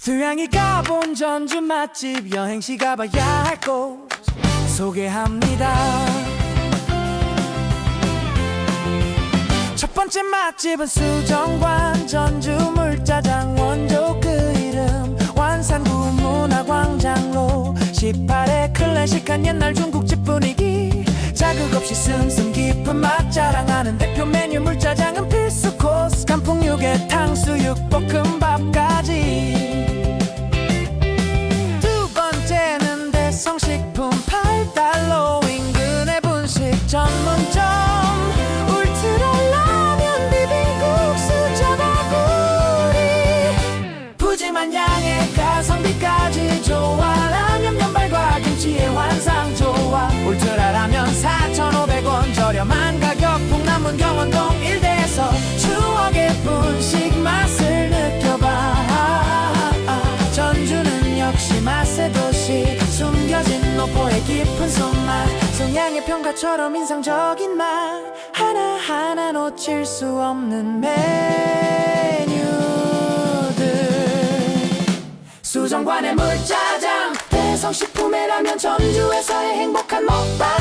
수양이 가본 전주 맛집 여행시 가봐야 할 곳 소개합니다. 첫 번째 맛집은 수정관 전주 물짜장 원조 그 이름 완산구 문화광장로 18회 클래식한 옛날 중국집 분위기 자극 없이 슴슴 깊은 맛 자랑하는 대표 메뉴 물짜장은 필수 코스 깐풍 육에 탕수육 볶음밥 전문점. 울트라 라면 비빔국수 자바구리. 푸짐한 양의 가성비까지 좋아 라면 면발과 김치의 환상 좋아 울트라 라면 4,500원 저렴한 가격 풍남문 경원동 일대에서 추억의 분식 맛을 느껴봐. 전주는 역시 맛의 도시. 숨겨진 노포의 깊은 손맛 성향의 평가처럼 인상적인 맛 하나하나 놓칠 수 없는 메뉴들. 수정관의 물짜장 대성식품의 라면 전주에서의 행복한 먹방